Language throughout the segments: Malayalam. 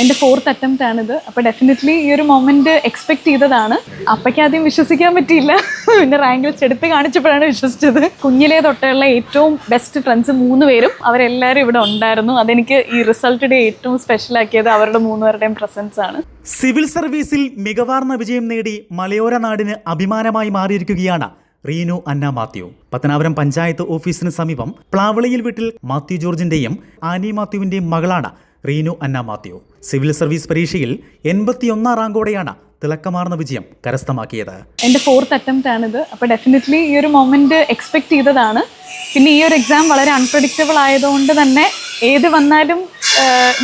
എന്റെ ഫോർത്ത് അറ്റംപ്റ്റ് ആണിത്. അപ്പോൾ ഡെഫിനറ്റ്ലി ഈ ഒരു മൊമെന്റ് എക്സ്പെക്ട് ചെയ്തതാണ്. അപ്പയ്ക്ക് ആദ്യം വിശ്വസിക്കാൻ പറ്റിയില്ല. പിന്നെ റാങ്ക് ലിസ്റ്റ് എടുത്ത് കാണിച്ചപ്പോഴാണ് വിശ്വസിച്ചത്. കുഞ്ഞിലേ തൊട്ടുള്ള ഏറ്റവും ബെസ്റ്റ് ഫ്രണ്ട്സ് മൂന്ന് പേരും അവരെല്ലാരും ഇവിടെ ഉണ്ടായിരുന്നു. അതെനിക്ക് ഈ റിസൾട്ട് ഡേ ഏറ്റവും സ്പെഷ്യൽ ആക്കിയത് അവരുടെ മൂന്നുപേരുടെയും പ്രസൻസ് ആണ്. സിവിൽ സർവീസിൽ മികവാർന്ന വിജയം നേടി മലയോര നാടിന് അഭിമാനമായി മാറിയിരിക്കുകയാണ് റീനു അന്ന മാത്യു. പത്തനാപുരം പഞ്ചായത്ത് ഓഫീസിന് സമീപം പ്ലാവളിയിൽ വീട്ടിൽ മാത്യു ജോർജിന്റെയും ആനി മാത്യുവിന്റെയും മകളാണ് റീനു അന്ന മാത്യു. സിവിൽ സർവീസ് പരീക്ഷയിൽ എൺപത്തിയൊന്നാം റാങ്കോടെയാണ് തിളക്കമാർന്ന വിജയം കരസ്ഥമാക്കിയത്. എന്റെ ഫോർത്ത് അറ്റംപ്റ്റ് ആണിത്. അപ്പോൾ ഡെഫിനറ്റ്ലി ഈ ഒരു മൊമെന്റ് എക്സ്പെക്ട് ചെയ്തതാണ്. പിന്നെ ഈ ഒരു എക്സാം വളരെ അൺപ്രഡിക്റ്റബിൾ ആയതുകൊണ്ട് തന്നെ ഏത് വന്നാലും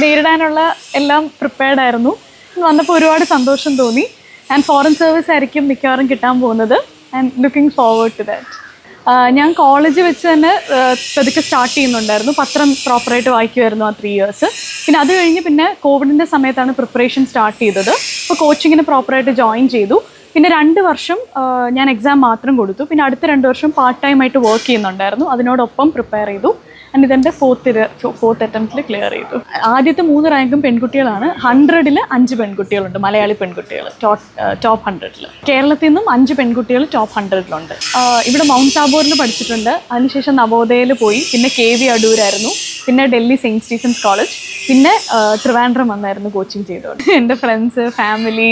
നേരിടാനുള്ള എല്ലാം പ്രിപ്പയർഡ് ആയിരുന്നു. വന്നപ്പോൾ ഒരുപാട് സന്തോഷം തോന്നി. ആൻഡ് ഫോറിൻ സർവീസ് ആയിരിക്കും മിക്കവാറും കിട്ടാൻ പോകുന്നത്. And looking forward to that ഞാൻ കോളേജ് വെച്ച് തന്നെ പതുക്കെ സ്റ്റാർട്ട് ചെയ്യുന്നുണ്ടായിരുന്നു. പത്രം പ്രോപ്പറായിട്ട് വായിക്കുമായിരുന്നു ആ ത്രീ ഇയേഴ്സ് പിന്നെ അത് കഴിഞ്ഞ് പിന്നെ കോവിഡിന്റെ സമയത്താണ് പ്രിപ്പറേഷൻ സ്റ്റാർട്ട് ചെയ്തത്. അപ്പോൾ കോച്ചിങ്ങിന് പ്രോപ്പറായിട്ട് ജോയിൻ ചെയ്തു. പിന്നെ രണ്ട് വർഷം ഞാൻ എക്സാം മാത്രം കൊടുത്തു. പിന്നെ അടുത്ത രണ്ട് വർഷം പാർട്ട് ടൈം ആയിട്ട് വർക്ക് ചെയ്യുന്നുണ്ടായിരുന്നു. അതിനോടൊപ്പം പ്രിപ്പയർ ചെയ്തു. ആൻഡ് ഇതെന്റെ ഫോർത്ത് ഫോർത്ത് അറ്റംപ്റ്റിൽ ക്ലിയർ ചെയ്തു. ആദ്യത്തെ മൂന്ന് റാങ്കും പെൺകുട്ടികളാണ്. ഹൺഡ്രഡിൽ അഞ്ച് പെൺകുട്ടികളുണ്ട് മലയാളി പെൺകുട്ടികൾ ടോപ്പ് ഹൺഡ്രഡിൽ കേരളത്തിൽ നിന്നും അഞ്ച് പെൺകുട്ടികൾ ടോപ്പ് ഹൺഡ്രഡിലുണ്ട് ഇവിടെ മൗണ്ട് ടാബോറിൽ പഠിച്ചിട്ടുണ്ട്. അതിനുശേഷം നവോദയയിൽ പോയി. പിന്നെ കെ വി അടൂരായിരുന്നു. പിന്നെ ഡൽഹി സെയിന്റ് സ്റ്റീഫൻസ് കോളേജ്. പിന്നെ ട്രിവാൻഡ്രം വന്നായിരുന്നു കോച്ചിങ് ചെയ്തോണ്ട്. എന്റെ ഫ്രണ്ട്സ് ഫാമിലി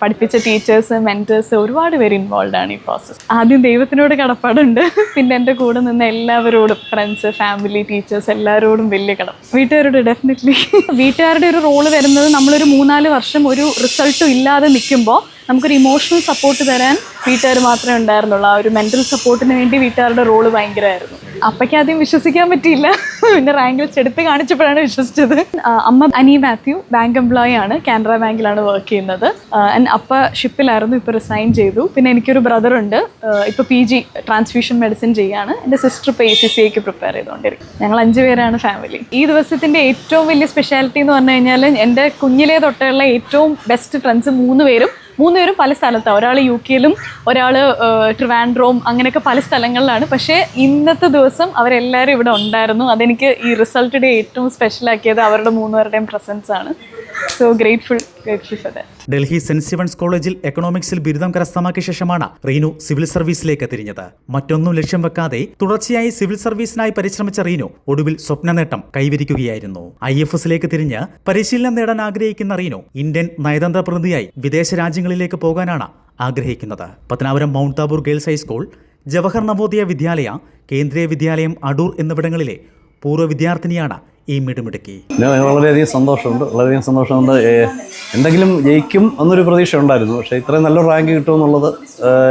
പഠിപ്പിച്ച ടീച്ചേഴ്സ് മെന്റേഴ്സ് ഒരുപാട് പേര് ഇൻവോൾവ് ആണ് ഈ പ്രോസസ്സ് ആദ്യം ദൈവത്തിനോട് കടപ്പാടുണ്ട്. പിന്നെ എന്റെ കൂടെ നിന്ന് എല്ലാവരോടും ഫ്രണ്ട്സ് ഫാമിലി ടീച്ചേഴ്സ് എല്ലാവരോടും വലിയ കടം. വീട്ടുകാരോട് ഡെഫിനറ്റ്ലി വീട്ടുകാരുടെ ഒരു റോൾ വരുന്നത് നമ്മളൊരു മൂന്നാൽ വർഷം ഒരു റിസൾട്ടും ഇല്ലാതെ നിൽക്കുമ്പോൾ നമുക്കൊരു ഇമോഷണൽ സപ്പോർട്ട് തരാൻ വീട്ടുകാർ മാത്രമേ ഉണ്ടായിരുന്നുള്ളൂ. ആ ഒരു മെന്റൽ സപ്പോർട്ടിന് വേണ്ടി വീട്ടുകാരുടെ റോൾ ഭയങ്കരമായിരുന്നു. അപ്പയ്ക്ക് ആദ്യം വിശ്വസിക്കാൻ പറ്റിയില്ല. പിന്നെ റാങ്ക് ലിസ്റ്റ് എടുത്ത് കാണിച്ചപ്പോഴാണ് വിശ്വസിച്ചത്. അമ്മ അനി മാത്യു ബാങ്ക് എംപ്ലോയി ആണ്. കാനറ ബാങ്കിലാണ് വർക്ക് ചെയ്യുന്നത്. ആൻഡ് അപ്പ ഷിപ്പിലായിരുന്നു ഇപ്പോൾ റിസൈൻ ചെയ്തു. പിന്നെ എനിക്കൊരു ബ്രദർ ഉണ്ട്. ഇപ്പോൾ പി ജി ട്രാൻസ്ഫ്യൂഷൻ മെഡിസിൻ ചെയ്യാണ്. എന്റെ സിസ്റ്റർ ഇപ്പോൾ എ സി സി ഐക്ക് പ്രിപ്പയർ ചെയ്തുകൊണ്ടിരിക്കും ഞങ്ങൾ അഞ്ച് പേരാണ് ഫാമിലി ഈ ദിവസത്തിന്റെ ഏറ്റവും വലിയ സ്പെഷ്യാലിറ്റി എന്ന് പറഞ്ഞു കഴിഞ്ഞാൽ എന്റെ കുഞ്ഞിലെ തൊട്ടുള്ള ഏറ്റവും ബെസ്റ്റ് ഫ്രണ്ട്സ് മൂന്ന് പേരും. മൂന്നുപേരും പല സ്ഥലത്താണ് ഒരാൾ യു കെയിലും ഒരാൾ ട്രിവാൻഡ്രോം അങ്ങനെയൊക്കെ പല സ്ഥലങ്ങളിലാണ്. പക്ഷേ ഇന്നത്തെ ദിവസം അവരെല്ലാവരും ഇവിടെ ഉണ്ടായിരുന്നു. അതെനിക്ക് ഈ റിസൾട്ട് ഡേ ഏറ്റവും സ്പെഷ്യൽ ആക്കിയത് അവരുടെ മൂന്നുപേരുടെയും പ്രസൻസ് ആണ്. So grateful grateful for that Delhi saint Stephen's കോളേജിൽ എക്കണോമിക്സിൽ ബിരുദം കരസ്ഥമാക്കിയ ശേഷമാണ് റീനു സിവിൽ സർവീസിലേക്ക് തിരിഞ്ഞത്. മറ്റൊന്നും ലക്ഷ്യം വെക്കാതെ തുടർച്ചയായി സിവിൽ സർവീസിനായി പരിശ്രമിച്ച റീനു ഒടുവിൽ സ്വപ്ന നേട്ടം കൈവരിക്കുകയായിരുന്നു. ഐ എഫ് എസിലേക്ക് തിരിഞ്ഞ് പരിശീലനം നേടാൻ ആഗ്രഹിക്കുന്ന റീനു ഇന്ത്യൻ നയതന്ത്ര പ്രതിനിധിയായി വിദേശ രാജ്യങ്ങളിലേക്ക് പോകാനാണ് ആഗ്രഹിക്കുന്നത്. Pathanapuram mount Thabor girls high school Jawahar Navodaya Vidyalaya Kendriya വിദ്യാലയം അടൂർ എന്നിവിടങ്ങളിലെ പൂർവ വിദ്യാർത്ഥിനിയാണ് ഈ മിടുമിടുക്കി. വളരെയധികം സന്തോഷമുണ്ട്. വളരെയധികം സന്തോഷമുണ്ട്. എന്തെങ്കിലും ജയിക്കും എന്നൊരു പ്രതീക്ഷ ഉണ്ടായിരുന്നു. പക്ഷേ ഇത്രയും നല്ലൊരു റാങ്ക് കിട്ടുമെന്നുള്ളത്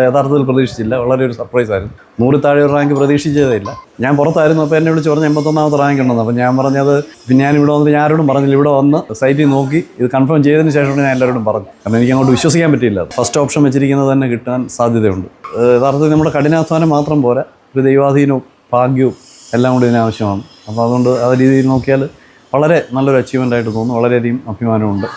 യഥാർത്ഥത്തിൽ പ്രതീക്ഷിച്ചില്ല. വളരെ ഒരു സർപ്രൈസ് ആയിരുന്നു. നൂറ് താഴെ ഒരു റാങ്ക് പ്രതീക്ഷിച്ചതേ ഇല്ല ഞാൻ പുറത്തായിരുന്നു. അപ്പോൾ എന്നെ വിളിച്ച് പറഞ്ഞ് എൺപത്തൊന്നാമത്തെ റാങ്ക് ഉണ്ടെന്ന്. അപ്പോൾ ഞാൻ പറഞ്ഞത് പിന്നെ ഞാൻ ഇവിടെ വന്നിട്ട് ആരോടും പറഞ്ഞില്ല. ഇവിടെ വന്ന് സൈറ്റിൽ നോക്കി ഇത് കൺഫേം ചെയ്തതിന് ശേഷമാണ് ഞാൻ എല്ലാവരോടും പറഞ്ഞു. കാരണം എനിക്ക് അങ്ങോട്ട് വിശ്വസിക്കാൻ പറ്റിയില്ല. ഫസ്റ്റ് ഓപ്ഷൻ വെച്ചിരിക്കുന്നത് തന്നെ കിട്ടാൻ സാധ്യതയുണ്ട്. യഥാർത്ഥത്തിൽ നമ്മുടെ കഠിനാധ്വാനം മാത്രം പോരാ. ഒരു ദൈവാധീനവും ഭാഗ്യവും എല്ലാം കൂടി ഇതിന് ആവശ്യമാണ്. അപ്പോൾ അതുകൊണ്ട് ആ രീതിയിൽ നോക്കിയാൽ വളരെ നല്ലൊരു അച്ചീവ്മെന്റ് ആയിട്ട് തോന്നുന്നു. വളരെയധികം അഭിമാനമുണ്ട്.